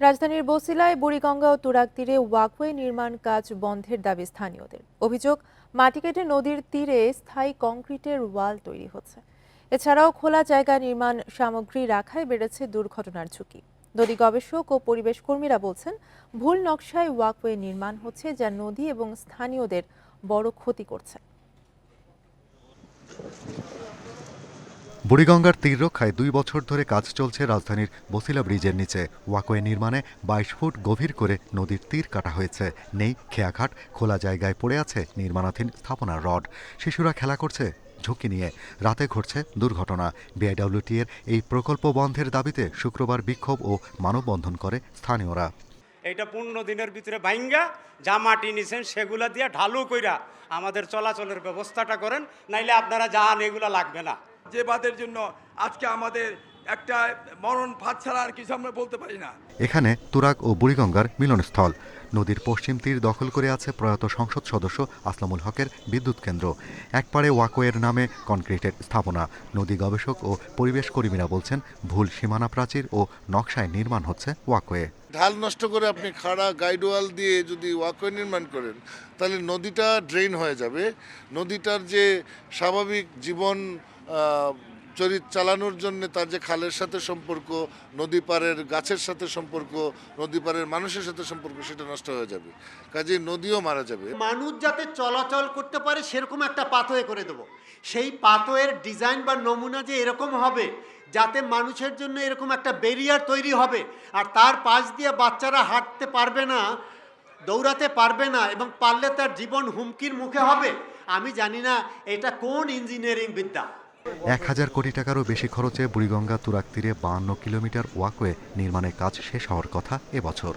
রাজধানীর বসিলায় বুড়িগঙ্গা ও তুরাগ তীরে ওয়াকওয়ে নির্মাণ কাজ বন্ধের দাবি স্থানীয়দের। অভিযোগ, মাটি কেটে নদীর তীরে স্থায়ী কংক্রিটের ওয়াল তৈরি হচ্ছে। এছাড়াও খোলা জায়গা নির্মাণ সামগ্রী রাখায় বেড়েছে দুর্ঘটনার ঝুঁকি। নদী গবেষক ও পরিবেশ কর্মীরা বলছেন, ভুল নকশায় ওয়াকওয়ে নির্মাণ হচ্ছে যা নদী এবং স্থানীয়দের বড় ক্ষতি করছে। বুড়িগঙ্গার তীর রক্ষায় দুই বছর ধরে কাজ চলছে রাজধানীর বসিলা ব্রিজের নিচে। ওয়াকওয়ে নির্মাণে বাইশ ফুট গভীর করে নদীর তীর কাটা হয়েছে। নেই খেয়াঘাট, খোলা জায়গায় পড়ে আছে নির্মাণাধীন স্থাপনার রড। শিশুরা খেলা করছে, ঝুঁকি নিয়ে। রাতে ঘটছে দুর্ঘটনা। বিআইডব্লিউটি এর এই প্রকল্প বন্ধের দাবিতে শুক্রবার বিক্ষোভ ও মানববন্ধন করে স্থানীয়রা। এইটা পনেরো দিনের ভিতরে ভাঙ্গা যা মাটি নিছেন সেগুলা দিয়ে ঢালু কইরা আমাদের চলাচলের ব্যবস্থাটা করেন, নাইলে আপনারা যান, এগুলা লাগবে না। যে বাদের জন্য আজকে আমাদের একটা মরণ ফাঁদ ছাড়া আর কিছু আমরা বলতে পারি না। এখানে তুরাগ ও বুড়িগঙ্গার মিলনস্থল। নদীর পশ্চিম তীর দখল করে আছে প্রয়াত সংসদ সদস্য আসলামুল হকের বিদ্যুৎ কেন্দ্র। একপারে ওয়াকোয়ের নামে কনক্রিটের স্থাপনা। নদী গবেষক ও পরিবেশ কর্মীরা বলছেন, ভুল সীমানা প্রাচীর ও নকশায় নির্মাণ হচ্ছে ওয়াকওয়ে। ঢাল নষ্ট করে আপনি খাড়া গাইডওয়াল দিয়ে যদি ওয়াকওয়ে নির্মাণ করেন, তাহলে নদীটা ড্রেন হয়ে যাবে। নদীটার যে স্বাভাবিক জীবন চরিত চালানোর জন্য তার যে খালের সাথে সম্পর্ক, নদী পাড়ের গাছের সাথে সম্পর্ক, নদী পাড়ের মানুষের সাথে সম্পর্ক, সেটা নষ্ট হয়ে যাবে। কাজে নদীও মারা যাবে। মানুষ যাতে চলাচল করতে পারে, সেরকম একটা পাথওয়ে করে দেবো। সেই পাথওয়ের ডিজাইন বা নমুনা যে এরকম হবে যাতে মানুষের জন্য এরকম একটা ব্যারিয়ার তৈরি হবে। আর তার পাশ দিয়ে বাচ্চারা হাঁটতে পারবে না, দৌড়াতে পারবে না এবং পারলে তার জীবন হুমকির মুখে হবে। আমি জানি না এটা কোন ইঞ্জিনিয়ারিং বিদ্যা। এক হাজার কোটি টাকারও বেশি খরচে বুড়িগঙ্গা তুরাগ তীরে বাহান্ন কিলোমিটার ওয়াকওয়ে নির্মাণের কাজ শেষ হওয়ার কথা এবছর।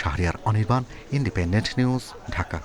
Shahriar Anirban Independent News Dhaka.